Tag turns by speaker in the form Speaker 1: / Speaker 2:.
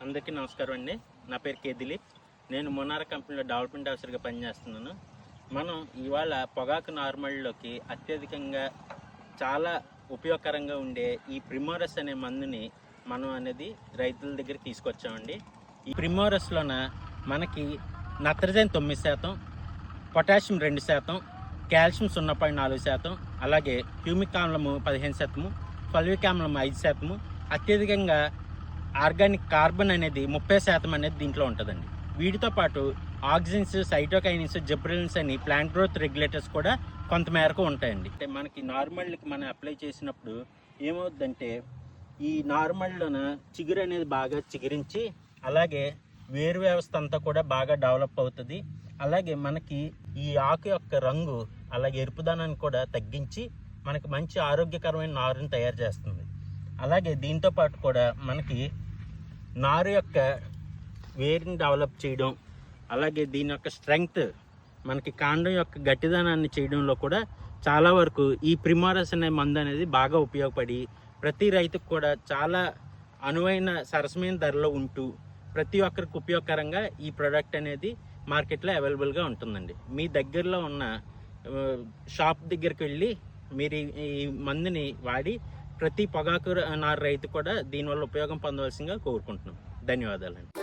Speaker 1: అందరికీ నమస్కారం అండి. నా పేరు కే దిలీప్. నేను మొనార కంపెనీలో డెవలప్మెంట్ ఆఫీసర్గా పనిచేస్తున్నాను. మనం ఇవాళ పొగాకు నార్మల్లోకి అత్యధికంగా చాలా ఉపయోగకరంగా ఉండే ఈ ప్రిమోరస్ అనే మందుని మనం అనేది రైతుల దగ్గర తీసుకొచ్చామండి. ఈ ప్రిమోరస్లోన మనకి నత్రజని తొమ్మిది శాతం పొటాషియం రెండు శాతం కాల్షియం సున్నా పాయింట్ నాలుగు శాతం అలాగే హ్యూమిక్ ఆమ్లము పదిహేను శాతము ఫల్విక్ ఆమ్లం ఐదు శాతము అత్యధికంగా ఆర్గానిక్ కార్బన్ అనేది ముప్పై శాతం అనేది దీంట్లో ఉంటుందండి. వీటితో పాటు ఆక్సిజన్స్ సైటోకైనిన్స్ జిబ్రిల్స్ అని ప్లాంట్ గ్రోత్ రెగ్యులేటర్స్ కూడా కొంత మేరకు ఉంటాయండి. అంటే మనకి నార్మల్కి మనం అప్లై చేసినప్పుడు ఏమవుద్దంటే ఈ నార్మల్లోన చిగురు అనేది బాగా చిగురించి అలాగే వేరు వ్యవస్థ అంతా కూడా బాగా డెవలప్ అవుతుంది. అలాగే మనకి ఈ ఆకు యొక్క రంగు అలాగే ఎరుపుదనాన్ని కూడా తగ్గించి మనకి మంచి ఆరోగ్యకరమైన నారుని తయారు చేస్తుంది. అలాగే దీంతో పాటు కూడా మనకి నారు యొక్క వేరుని డెవలప్ చేయడం అలాగే దీని యొక్క స్ట్రెంగ్త్ మనకి కాండం యొక్క గట్టిదనాన్ని చేయడంలో కూడా చాలా వరకు ఈ ప్రిమారస్ అనే మందు అనేది బాగా ఉపయోగపడి ప్రతి రైతుకు కూడా చాలా అనువైన సరసమైన ధరలో ఉంటూ ప్రతి ఒక్కరికి ఉపయోగకరంగా ఈ ప్రోడక్ట్ అనేది మార్కెట్లో అవైలబుల్గా ఉంటుందండి. మీ దగ్గరలో ఉన్న షాప్ దగ్గరికి వెళ్ళి మీరు ఈ మందుని వాడి ప్రతి పొగాకు నారు రైతు కూడా దీనివల్ల ఉపయోగం పొందవలసిందిగా కోరుకుంటున్నాం. ధన్యవాదాలండి.